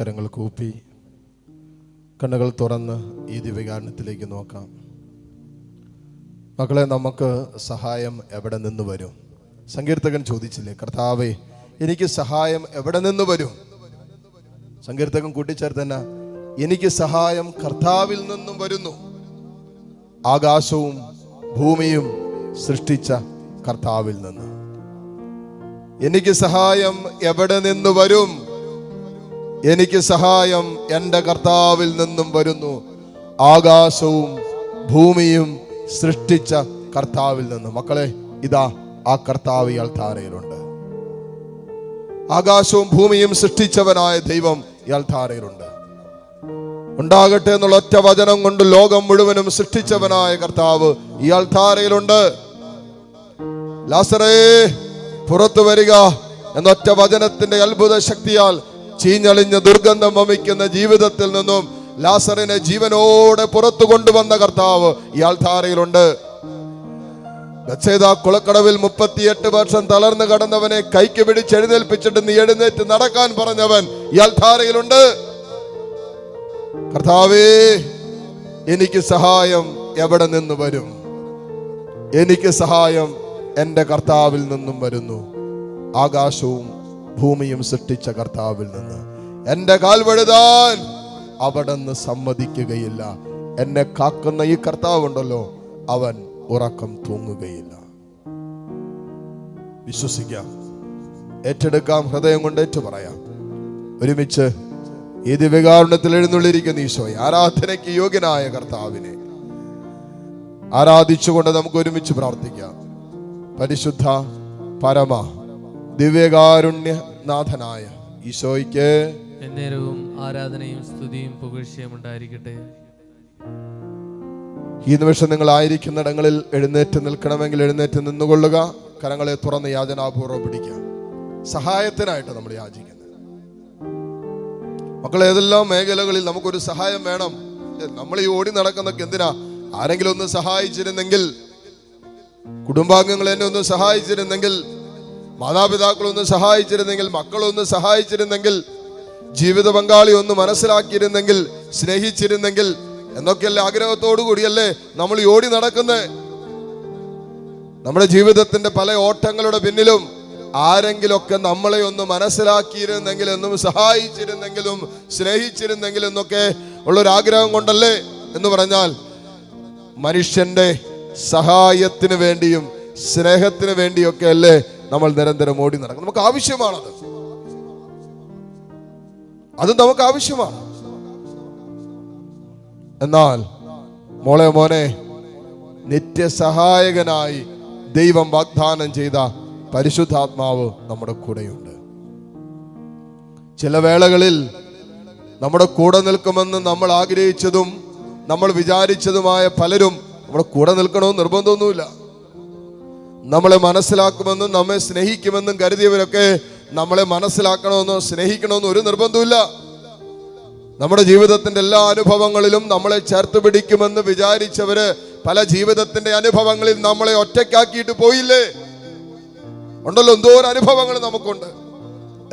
കരങ്ങൾ കൂപ്പി കണ്ണുകൾ തുറന്ന് ഈ ദിവ്യകാരണത്തിലേക്ക് നോക്കാം. മക്കളെ നമുക്ക് സഹായം എവിടെ നിന്ന് വരും? സങ്കീർത്തകൻ ചോദിച്ചില്ലേ കർത്താവേ എനിക്ക് സഹായം എവിടെ നിന്ന് വരും? സങ്കീർത്തകൻ കൂട്ടിച്ചേർത്തന്നെ എനിക്ക് സഹായം കർത്താവിൽ നിന്നും വരുന്നു. ആകാശവും ഭൂമിയും സൃഷ്ടിച്ച കർത്താവിൽ നിന്ന്. എനിക്ക് സഹായം എവിടെ നിന്ന് വരും? എനിക്ക് സഹായം എന്റെ കർത്താവിൽ നിന്നും വരുന്നു. ആകാശവും ഭൂമിയും സൃഷ്ടിച്ച കർത്താവിൽ നിന്ന്. മക്കളെ ഇതാ ആ കർത്താവ് ഇയാൾ താരയിലുണ്ട് ആകാശവും ഭൂമിയും സൃഷ്ടിച്ചവനായ ദൈവം ഇയാൾ താരയിലുണ്ട് ഉണ്ടാകട്ടെ എന്നുള്ള ഒറ്റ വചനം കൊണ്ട് ലോകം മുഴുവനും സൃഷ്ടിച്ചവനായ കർത്താവ് ഇയാൾ താരയിലുണ്ട് ലാസറേ പുറത്തു വരിക എന്നൊറ്റ വചനത്തിന്റെ അത്ഭുത ശക്തിയാൽ ചീഞ്ഞളിഞ്ഞ ദുർഗന്ധം വമിക്കുന്ന ജീവിതത്തിൽ നിന്നും ലാസറിനെ ജീവനോടെ പുറത്തു കൊണ്ടുവന്ന കർത്താവ് ഇയാൾ ധാരയിലുണ്ട് ബത്സേദ കുളക്കടവിൽ മുപ്പത്തിയെട്ട് വർഷം തളർന്നു കടന്നവനെ കൈക്ക് പിടിച്ച് എഴുന്നേൽപ്പിച്ചിട്ട് നീ എഴുന്നേറ്റ് നടക്കാൻ പറഞ്ഞവൻ ഇയാൾ ധാരയിലുണ്ട് കർത്താവേ എനിക്ക് സഹായം എവിടെ നിന്ന് വരും? എനിക്ക് സഹായം എന്റെ കർത്താവിൽ നിന്നും വരുന്നു. ആകാശവും ഭൂമിയും സൃഷ്ടിച്ച കർത്താവിൽ നിന്ന്. എന്റെ കാൽ വഴുതാൻ അവിടെ നിന്ന് സമ്മതിക്കുകയില്ല. എന്നെ കാക്കുന്ന ഈ കർത്താവ് ഉണ്ടല്ലോ അവൻ ഉറക്കം തൂങ്ങുകയില്ല. വിശ്വസിക്കാം. ഏറ്റെടുക്കാം ഹൃദയം കൊണ്ട് ഏറ്റു പറയാം ഒരുമിച്ച് ഈ ദിവ്യകാരുണ്യത്തിൽ എഴുന്നള്ളിരിക്കുന്ന ഈശോയെ ആരാധനയ്ക്ക് യോഗ്യനായ കർത്താവിനെ. ആരാധിച്ചുകൊണ്ട് നമുക്ക് ഒരുമിച്ച് പ്രാർത്ഥിക്കാം. പരിശുദ്ധ പരമ ദിവ്യകാരുണ്യനാഥനായ ഈശോയ്ക്ക് എന്നേരവും ആരാധനയും സ്തുതിയും പുകഴ്ചയും ഉണ്ടായിരിക്കട്ടെ. ഈ നിമിഷം നിങ്ങൾ ആയിരിക്കുന്നിടങ്ങളിൽ എഴുന്നേറ്റ് നിൽക്കണമെങ്കിൽ എഴുന്നേറ്റ് നിന്നുകൊള്ളുക. കരങ്ങളെ തുറന്ന് യാചനാപൂർവം പിടിക്കുക. സഹായത്തിനായിട്ട് നമ്മൾ യാചിക്കുന്നത് മക്കൾ ഏതെല്ലാം മേഖലകളിൽ നമുക്കൊരു സഹായം വേണം? നമ്മൾ ഈ ഓടി നടക്കുന്നൊക്കെ എന്തിനാ? ആരെങ്കിലും ഒന്ന് സഹായിച്ചിരുന്നെങ്കിൽ കുടുംബാംഗങ്ങൾ എന്നെ ഒന്ന് സഹായിച്ചിരുന്നെങ്കിൽ മാതാപിതാക്കൾ ഒന്ന് സഹായിച്ചിരുന്നെങ്കിൽ മക്കളൊന്ന് സഹായിച്ചിരുന്നെങ്കിൽ ജീവിത പങ്കാളി ഒന്ന് മനസ്സിലാക്കിയിരുന്നെങ്കിൽ സ്നേഹിച്ചിരുന്നെങ്കിൽ എന്നൊക്കെയല്ലേ ആഗ്രഹത്തോടു കൂടിയല്ലേ നമ്മൾ ഓടി നടക്കുന്നത് നമ്മുടെ ജീവിതത്തിന്റെ പല ഓട്ടങ്ങളുടെ പിന്നിലും ആരെങ്കിലൊക്കെ നമ്മളെ ഒന്ന് മനസ്സിലാക്കിയിരുന്നെങ്കിൽ എന്നും സഹായിച്ചിരുന്നെങ്കിലും സ്നേഹിച്ചിരുന്നെങ്കിൽ എന്നൊക്കെ ഉള്ളൊരാഗ്രഹം കൊണ്ടല്ലേ എന്ന് പറഞ്ഞാൽ മനുഷ്യന്റെ സഹായത്തിന് വേണ്ടിയും സ്നേഹത്തിന് വേണ്ടിയൊക്കെ അല്ലേ നമ്മൾ നിരന്തരം ഓടി നടക്കും. നമുക്ക് ആവശ്യമാണത്. അത് നമുക്ക് ആവശ്യമാണ്. എന്നാൽ മോളെ മോനെ നിത്യസഹായകനായി ദൈവം വാഗ്ദാനം ചെയ്ത പരിശുദ്ധാത്മാവ് നമ്മുടെ കൂടെയുണ്ട്. ചില വേളകളിൽ നമ്മുടെ കൂടെ നിൽക്കുമെന്ന് നമ്മൾ ആഗ്രഹിച്ചതും നമ്മൾ വിചാരിച്ചതുമായ പലരും നമ്മുടെ കൂടെ നിൽക്കണമെന്ന് നിർബന്ധമൊന്നുമില്ല. നമ്മളെ മനസ്സിലാക്കുമെന്നും നമ്മെ സ്നേഹിക്കുമെന്നും കരുതിയവരൊക്കെ നമ്മളെ മനസ്സിലാക്കണമെന്നോ സ്നേഹിക്കണമെന്നോ ഒരു നിർബന്ധമില്ല നമ്മുടെ ജീവിതത്തിന്റെ എല്ലാ അനുഭവങ്ങളിലും നമ്മളെ ചേർത്ത് പിടിക്കുമെന്ന് വിചാരിച്ചവര് പല ജീവിതത്തിന്റെ അനുഭവങ്ങളിൽ നമ്മളെ ഒറ്റയ്ക്കാക്കിയിട്ട് പോയില്ലേ? ഉണ്ടല്ലോ എന്തോരം അനുഭവങ്ങൾ നമുക്കുണ്ട്.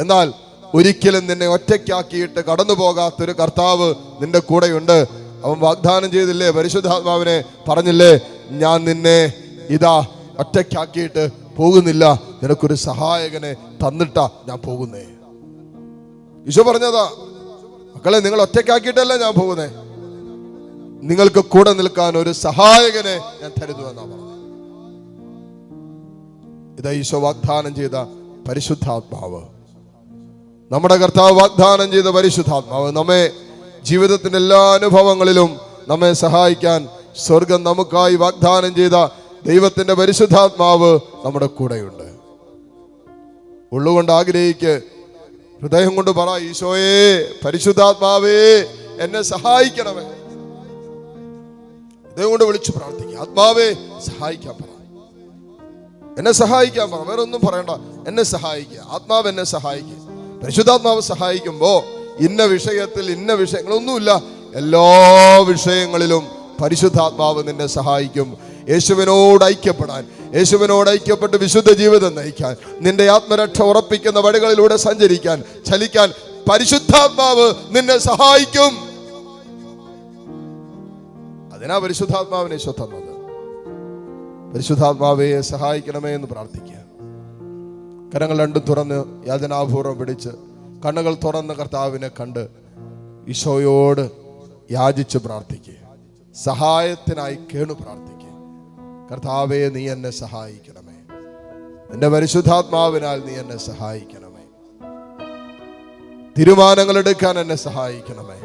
എന്നാൽ ഒരിക്കലും നിന്നെ ഒറ്റയ്ക്കാക്കിയിട്ട് കടന്നു പോകാത്തൊരു കർത്താവ് നിന്റെ കൂടെയുണ്ട്. അവൻ വാഗ്ദാനം ചെയ്തില്ലേ? പരിശുദ്ധാത്മാവിനെ പറഞ്ഞില്ലേ? ഞാൻ നിന്നെ ഇതാ ഒറ്റയ്ക്കാക്കിയിട്ട് പോകുന്നില്ല. നിനക്കൊരു സഹായകനെ തന്നിട്ടാ ഞാൻ പോകുന്നേ. ഈശോ പറഞ്ഞതാ മക്കളെ നിങ്ങൾ ഒറ്റയ്ക്കാക്കിയിട്ടല്ല ഞാൻ പോകുന്നേ? നിങ്ങൾക്ക് കൂടെ നിൽക്കാൻ ഒരു സഹായകനെ ഞാൻ തരുന്നു എന്നാ പറഞ്ഞു. ഇതാ ഈശോ വാഗ്ദാനം ചെയ്ത പരിശുദ്ധാത്മാവ്. നമ്മുടെ കർത്താവ് വാഗ്ദാനം ചെയ്ത പരിശുദ്ധാത്മാവ് നമ്മെ ജീവിതത്തിന്റെ എല്ലാ അനുഭവങ്ങളിലും നമ്മെ സഹായിക്കാൻ സ്വർഗം നമുക്കായി വാഗ്ദാനം ചെയ്ത ദൈവത്തിന്റെ പരിശുദ്ധാത്മാവ് നമ്മുടെ കൂടെയുണ്ട്. ഉള്ളുകൊണ്ട് ആഗ്രഹിക്ക് ഹൃദയം കൊണ്ട് പറ ഈശോയെ പരിശുദ്ധാത്മാവേ എന്നെ സഹായിക്കണമേ. ഹൃദയം കൊണ്ട് വിളിച്ചു പ്രാർത്ഥിക്കുക ആത്മാവേ സഹായിക്കാൻ പറ. എന്നെ സഹായിക്കാൻ പറ വേറെ ഒന്നും പറയണ്ട. എന്നെ സഹായിക്കുക ആത്മാവ് എന്നെ സഹായിക്കുക പരിശുദ്ധാത്മാവ് സഹായിക്കുമ്പോൾ ഇന്ന വിഷയത്തിൽ ഇന്ന വിഷയങ്ങളൊന്നുമില്ല. എല്ലാ വിഷയങ്ങളിലും പരിശുദ്ധാത്മാവ് നിന്നെ സഹായിക്കും. യേശുവിനോട് ഐക്യപ്പെടാൻ യേശുവിനോട് ഐക്യപ്പെട്ട് വിശുദ്ധ ജീവിതം നയിക്കാൻ നിന്റെ ആത്മരക്ഷ ഉറപ്പിക്കുന്ന വഴികളിലൂടെ സഞ്ചരിക്കാൻ ചലിക്കാൻ പരിശുദ്ധാത്മാവ് നിന്നെ സഹായിക്കും. അതിനാ പരിശുദ്ധാത്മാവിനെ ശ്രദ്ധന്നത് പരിശുദ്ധാത്മാവയെ സഹായിക്കണമേ എന്ന് പ്രാർത്ഥിക്കുക. കരങ്ങൾ രണ്ടും തുറന്ന് യാചനാപൂർവം പിടിച്ച് കണ്ണുകൾ തുറന്ന് കർത്താവിനെ കണ്ട് ഈശോയോട് യാചിച്ച് പ്രാർത്ഥിക്കുക. സഹായത്തിനായി കേണു പ്രാർത്ഥിക്കുക. കർത്താവെ നീ എന്നെ സഹായിക്കണമേ. എന്റെ പരിശുദ്ധാത്മാവിനാൽ നീ എന്നെ സഹായിക്കണമേ. തീരുമാനങ്ങൾ എടുക്കാൻ എന്നെ സഹായിക്കണമേ.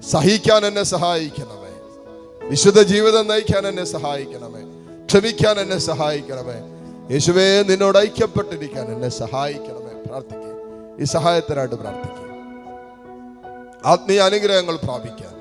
സഹിക്കാൻ എന്നെ സഹായിക്കണമേ. വിശുദ്ധ ജീവിതം നയിക്കാൻ എന്നെ സഹായിക്കണമേ. ക്ഷമിക്കാൻ എന്നെ സഹായിക്കണമേ. യേശുവേ നിന്നോട് ഐക്യപ്പെട്ടിരിക്കാൻ എന്നെ സഹായിക്കണമേ. പ്രാർത്ഥിക്കുക ഈ സഹായത്തിനായിട്ട് പ്രാർത്ഥിക്കുക ആത്മീയ അനുഗ്രഹങ്ങൾ പ്രാപിക്കാൻ.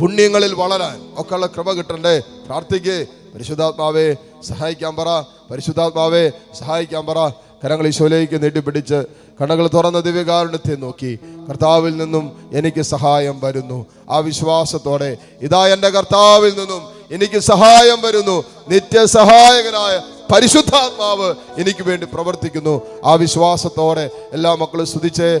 പുണ്യങ്ങളിൽ വളരാൻ ഒക്കെയുള്ള കൃപ കിട്ടണ്ടേ? പ്രാർത്ഥിക്കേ. പരിശുദ്ധാത്മാവേ സഹായിക്കാൻ പറ. പരിശുദ്ധാത്മാവേ സഹായിക്കാൻ പറ. കരങ്ങൾ ഈശോയിലേക്ക് നീട്ടിപ്പിടിച്ച് കണ്ണുകൾ തുറന്ന ദിവ്യകാരുണ്യത്തെ നോക്കി. കർത്താവിൽ നിന്നും എനിക്ക് സഹായം വരുന്നു. ആ വിശ്വാസത്തോടെ ഇതാ എന്റെ കർത്താവിൽ നിന്നും എനിക്ക് സഹായം വരുന്നു. നിത്യസഹായകനായ പരിശുദ്ധാത്മാവ് എനിക്ക് വേണ്ടി പ്രവർത്തിക്കുന്നു. ആ വിശ്വാസത്തോടെ എല്ലാ മക്കളും സ്തുതിച്ച്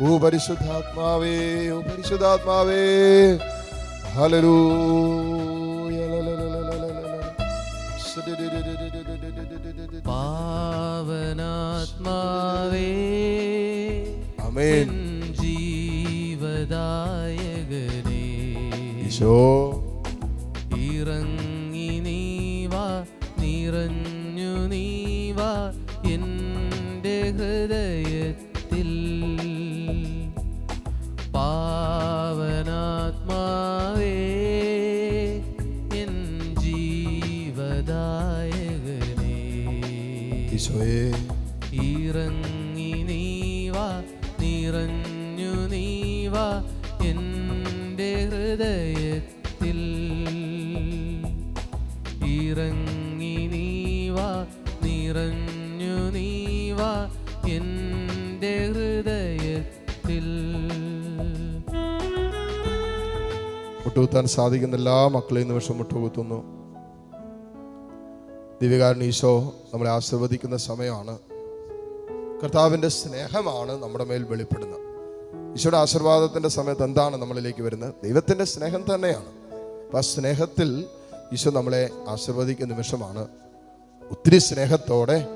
ഓ പരിശുദ്ധാത്മാവേ ഓ പരിശുദ്ധാത്മാവേ ഹലരൂ പാവനാത്മാവേ അമേൻ ജീവദായകനേ. ഈശോ. മുട്ടുകുത്താൻ സാധിക്കുന്ന എല്ലാ മക്കളെയും നിമിഷം മുട്ടുകുത്തുന്നു ദിവ്യകാരൻ ഈശോ നമ്മളെ ആശീർവദിക്കുന്ന സമയമാണ്. കർത്താവിന്റെ സ്നേഹമാണ് നമ്മുടെ മേൽ വെളിപ്പെടുന്നത്. ഈശോയുടെ ആശീർവാദത്തിന്റെ സമയത്ത് എന്താണ് നമ്മളിലേക്ക് വരുന്നത്? ദൈവത്തിന്റെ സ്നേഹം തന്നെയാണ്. അപ്പം ആ സ്നേഹത്തിൽ ഈശോ നമ്മളെ ആശീർവദിക്കുന്ന നിമിഷമാണ്. ഒത്തിരി സ്നേഹത്തോടെ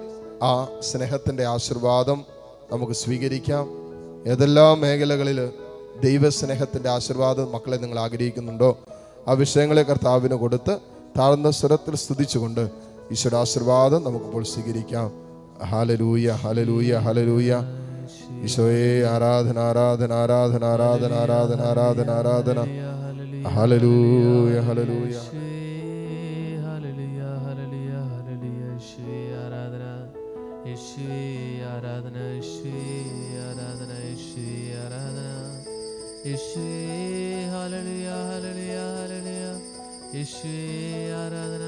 ആ സ്നേഹത്തിന്റെ ആശീർവാദം നമുക്ക് സ്വീകരിക്കാം. ഏതെല്ലാം മേഖലകളിൽ ദൈവസ്നേഹത്തിന്റെ ആശീർവാദം മക്കളെ നിങ്ങൾ ആഗ്രഹിക്കുന്നുണ്ടോ? ആ വിഷയങ്ങളെ കർത്താവിന് കൊടുത്ത് താഴ്ന്ന സ്വരത്തിൽ സ്തുതിച്ചുകൊണ്ട് ഈശ്വര ആശീർവാദം നമുക്കിപ്പോൾ സ്വീകരിക്കാം. ഹലലൂയ ഹലലൂയ ഹലലൂയ ഈശോയെ ആരാധന ആരാധന ആരാധന ആരാധന ആരാധന ആരാധന ആരാധന. ഹലലൂയ ഹലലൂയ ആരാധന ആരാധന ആരാധന യേശുവേ ഹാലലുയ ഹാലലുയ ഹാലലുയ യേശുവേ ആരാധന